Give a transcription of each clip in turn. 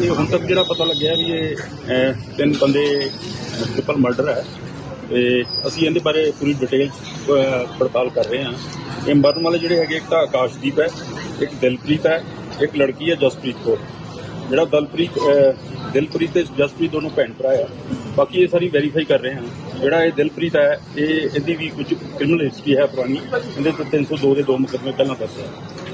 ਇਹ ਹੁਣ ਤੱਕ ਜਿਹੜਾ ਪਤਾ ਲੱਗਿਆ ਵੀ ਇਹ ਅਹ, ਤਿੰਨ ਬੰਦੇ ਟ੍ਰਿਪਲ ਮਰਡਰ ਹੈ ਤੇ ਅਸੀਂ ਇਹਦੇ ਬਾਰੇ ਪੂਰੀ ਡਿਟੇਲ ਪੜਤਾਲ ਕਰ ਰਹੇ ਹਾਂ। ਇਹ ਮਰਨ ਵਾਲੇ ਜਿਹੜੇ ਹੈਗੇ ਇੱਕ ਤਾਂ ਆਕਾਸ਼ਦੀਪ ਹੈ ਇੱਕ ਦਿਲਪ੍ਰੀਤ ਹੈ ਇੱਕ ਲੜਕੀ ਹੈ ਜਸਪ੍ਰੀਤ ਕੌਰ। ਜਿਹੜਾ ਦਲਪ੍ਰੀਤ ਅਹ, ਦਿਲਪ੍ਰੀਤ ਤੇ ਜਸਪ੍ਰੀਤ ਦੋਨੋਂ ਭੈਣ ਭਰਾ ਆ। ਬਾਕੀ ਇਹ ਸਾਰੀ ਵੈਰੀਫਾਈ ਕਰ ਰਹੇ ਹਾਂ। ਜਿਹੜਾ ਇਹ ਦਿਲਪ੍ਰੀਤ ਹੈ ਇਹ ਇਹਦੀ ਵੀ ਕੁਝ ਕ੍ਰਿਮੀਨਲ ਹਿਸਟਰੀ ਹੈ ਪੁਰਾਣੀ। ਇਹਦੇ ਤੇ 302 ਦੇ ਦੋ ਮੁਕੱਦਮੇ ਪਹਿਲਾਂ ਦੱਸਿਆ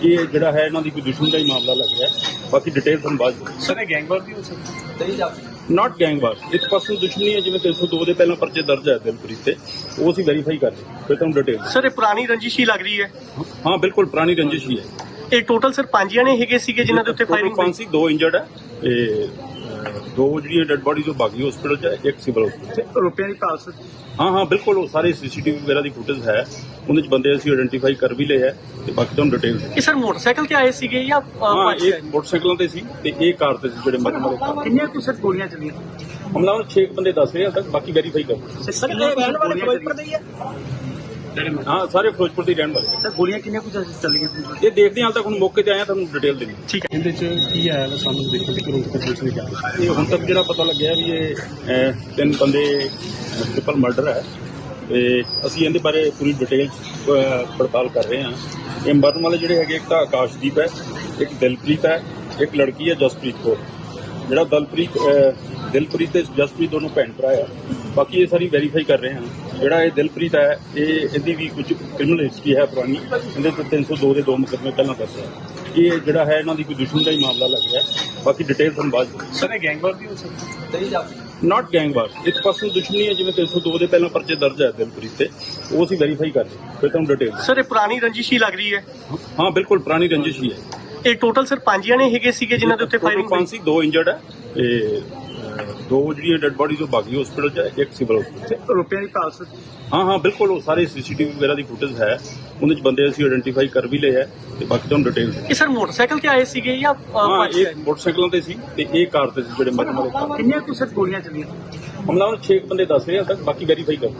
ਇਹ ਜਿਹੜਾ ਹੈ ਇਹਨਾਂ ਦੀ ਕੋਈ ਦੁਸ਼ਮਣ ਦਾ ਹੀ ਮਾਮਲਾ ਲੱਗ ਰਿਹਾ। ਬਾਕੀ ਡਿਟੇਲ ਤੁਹਾਨੂੰ ਬਾਅਦ ਸਰ ਇਹ ਗੈਂਗਵਾਰ ਵੀ ਹੋ ਸਕਦਾ ਨਾਟ ਗੈਂਗਵਾਰ ਇੱਕ ਪਰਸਨਲ ਦੁਸ਼ਮਣੀ ਹੈ ਜਿਵੇਂ 302 ਦੇ ਪਹਿਲਾਂ ਪਰਚੇ ਦਰਜ ਹੈ ਦਿਲਪ੍ਰੀਤ ਤੇ। ਉਹ ਅਸੀਂ ਵੈਰੀਫਾਈ ਕਰ ਰਹੇ। ਫਿਰ ਤੁਹਾਨੂੰ ਡਿਟੇਲ ਸਰ ਇਹ ਪੁਰਾਣੀ ਰੰਜਿਸ਼ ਹੀ ਲੱਗ ਰਹੀ ਹੈ। ਹਾਂ ਬਿਲਕੁਲ ਪੁਰਾਣੀ ਰੰਜਿਸ਼ ਹੀ ਹੈ। ਇਹ ਟੋਟਲ ਸਰ ਪੰਜ ਜਣੇ ਹੈਗੇ ਸੀਗੇ ਜਿਨ੍ਹਾਂ ਦੇ ਉੱਤੇ ਫਾਇਰਿੰਗ ਪੰਜ ਸੀ? ਦੋ ਇੰਜਰਡ ਹੈ। ਤੇ ਦੋ ਜਿਹੜੀਆਂ ਡੈੱਡ ਬੋਡੀਜ਼ ਉਹ ਬਾਗੀ ਹਸਪੀਟਲ 'ਚ ਹੈ ਇੱਕ ਸਿਵਲ ਹਸਪੀਟਲ 'ਚ ਰੁਪਿਆਂ ਦੀ ਭਾਲ ਸਰ? ਹਾਂ ਹਾਂ ਬਿਲਕੁਲ ਉਹ ਸਾਰੇ ਸੀਸੀਟੀਵੀ ਵਗੈਰਾ ਦੀ ਫੁਟੇਜ ਹੈ। ਉਹਦੇ 'ਚ ਬੰਦੇ ਅਸੀਂ ਆਇਡੈਂਟੀਫਾਈ ਕਰ ਵੀ ਲਏ ਹੈ ਤੇ ਬਾਕੀ ਤੁਹਾਨੂੰ ਡਿਟੇਲ ਇਹ ਸਰ ਮੋਟਰਸਾਈਕਲ ਤੇ ਆਏ ਸੀਗੇ ਜਾਂ ਅ, ਹਾਂ ਪੰਜ ਇਹ ਮੋਟਰਸਾਈਕਲਾਂ ਤੇ ਸੀ ਤੇ ਇਹ ਕਾਰ ਤੇ ਸੀ ਜਿਹੜੇ ਮਰਨ ਵਾਲੇ ਕਾਰ ਕਿੰਨੀਆਂ ਕੁ ਸਰ ਗੋਲੀਆਂ ਚੱਲੀਆਂ? ਹਮਲਾ 6 ਬੰਦੇ ਦੱਸ ਰਹੇ ਆ ਤੱਕ ਬਾਕੀ ਵੈਰੀਫਾਈ ਕਰ। ਸਰ ਇਹ ਰਹਿਣ ਵਾਲੇ ਫਿਰੋਜ਼ਪੁਰ ਦੇ ਹੀ ਆ ਹਾਂ ਸਾਰੇ ਫਿਰੋਜ਼ਪੁਰ ਦੇ ਹੀ ਰਹਿਣ ਵਾਲੇ। ਸਰ ਗੋਲੀਆਂ ਕਿੰਨੀਆਂ ਕੁ ਚੱਲੀਆਂ ਇਹ ਦੇਖਦੇ ਹਾਂ ਹਾਲ ਤੱਕ ਹੁਣ ਮੌਕੇ ਤੇ ਆਇਆ ਤੁਹਾਨੂੰ ਡਿਟੇਲ ਦੇਣੀ ਇਹਦੇ ਚ ਕੀ ਆਇਆ ਵਾ ਸਾਨੂੰ ਦੇਖੋ ਕਿ ਕਰੋੜ ਤੱਕ ਪੁਲਿਸ ਨੇ ਕਿਹਾ। ਇਹ ਹੁਣ ਤੱਕ ਜਿਹੜਾ ਪਤਾ ਲੱਗਿਆ ਵੀ ਇਹ ਅਹ, ਤਿੰਨ ਬੰਦੇ ਟ੍ਰਿਪਲ ਮਰਡਰ ਹੈ। ਤੇ ਅਸੀਂ ਇਹਦੇ ਬਾਰੇ ਪੂਰੀ ਡਿਟੇਲ ਪੜਤਾਲ ਕਰ ਰਹੇ ਹਾਂ। ਇਹ ਮਰਨ ਵਾਲੇ ਜਿਹੜੇ ਹੈਗੇ ਇੱਕ ਤਾਂ ਆਕਾਸ਼ਦੀਪ ਹੈ ਇੱਕ ਦਿਲਪ੍ਰੀਤ ਹੈ ਇੱਕ ਲੜਕੀ ਹੈ ਜਸਪ੍ਰੀਤ ਕੌਰ। ਜਿਹੜਾ ਦਲਪ੍ਰੀਤ ਅਹ, ਦਿਲਪ੍ਰੀਤ ਤੇ ਜਸਪ੍ਰੀਤ ਦੋਨੋਂ ਭੈਣ ਭਰਾ ਆ। ਬਾਕੀ ਇਹ ਸਾਰੀ ਵੈਰੀਫਾਈ ਕਰ ਰਹੇ ਹਾਂ। ਜਿਹੜਾ ਇਹ ਦਿਲਪ੍ਰੀਤ ਹੈ ਇਹ ਇਹਦੀ ਵੀ ਕੁਝ ਕ੍ਰਿਮੀਨਲ ਹਿਸਟਰੀ ਹੈ ਪੁਰਾਣੀ। ਇਹਦੇ ਤੇ 302 ਦੇ ਦੋ ਮੁਕੱਦਮੇ ਪਹਿਲਾਂ ਦੱਸਿਆ ਇਹ ਜਿਹੜਾ ਹੈ ਇਹਨਾਂ ਦੀ ਕੋਈ ਦੁਸ਼ਮਣ ਦਾ ਹੀ ਮਾਮਲਾ ਲੱਗ ਰਿਹਾ। ਬਾਕੀ ਡਿਟੇਲ ਤੁਹਾਨੂੰ ਬਾਅਦ ਸਰ ਇਹ ਗੈਂਗਵਾਰ ਵੀ ਹੋ ਸਕਦਾ ਨਾਟ ਗੈਂਗਵਾਰ ਇੱਕ ਪਰਸਨਲ ਦੁਸ਼ਮਣੀ ਹੈ ਜਿਵੇਂ 302 ਦੇ ਪਹਿਲਾਂ ਪਰਚੇ ਦਰਜ ਹੈ ਦਿਲਪ੍ਰੀਤ ਤੇ। ਉਹ ਅਸੀਂ ਵੈਰੀਫਾਈ ਕਰ ਰਹੇ। ਫਿਰ ਤੁਹਾਨੂੰ ਡਿਟੇਲ ਸਰ ਇਹ ਪੁਰਾਣੀ ਰੰਜਿਸ਼ ਹੀ ਲੱਗ ਰਹੀ ਹੈ। ਹਾਂ ਬਿਲਕੁਲ ਪੁਰਾਣੀ ਰੰਜਿਸ਼ ਹੀ। ਹੈ ਇਹ ਟੋਟਲ ਸਰ ਪੰਜ ਜਣੇ ਹੈਗੇ ਸੀਗੇ ਜਿਨ੍ਹਾਂ ਦੇ ਉੱਤੇ ਫਾਇਰਿੰਗ ਪੰਜ ਸੀ ਦੋ ਇੰਜਰਡ ਹੈ। ਤੇ ਦੋ ਜਿਹੜੀਆਂ ਡੈੱਡ ਬੋਡੀਜ਼ ਉਹ ਬਾਗੀ ਹਸਪੀਟਲ 'ਚ ਹੈ ਇੱਕ ਸਿਵਲ ਹਸਪੀਟਲ 'ਚ ਰੁਪਿਆਂ ਦੀ ਭਾਲ ਸਰ? ਹਾਂ ਹਾਂ ਬਿਲਕੁਲ ਉਹ ਸਾਰੇ ਸੀਸੀਟੀਵੀ ਵਗੈਰਾ ਦੀ ਫੁਟੇਜ ਹੈ। ਉਹਦੇ 'ਚ ਬੰਦੇ ਅਸੀਂ ਆਇਡੈਂਟੀਫਾਈ ਕਰ ਵੀ ਲਏ ਹੈ ਤੇ ਬਾਕੀ ਤੁਹਾਨੂੰ ਡਿਟੇਲ ਇਹ ਸਰ ਮੋਟਰਸਾਈਕਲ ਤੇ ਆਏ ਸੀਗੇ ਜਾਂ ਅ, ਹਾਂ ਪੰਜ ਇਹ ਮੋਟਰਸਾਈਕਲਾਂ ਤੇ ਸੀ ਤੇ ਇਹ ਕਾਰ ਤੇ ਸੀ ਜਿਹੜੇ ਮਰਨ ਵਾਲੇ ਕਾਰ ਕਿੰਨੀਆਂ ਕੁ ਸਰ ਗੋਲੀਆਂ ਚੱਲੀਆਂ? ਹਮਲਾ 6 ਬੰਦੇ ਦੱਸ ਰਹੇ ਆ ਤੱਕ ਬਾਕੀ ਵੈਰੀਫਾਈ ਕਰ।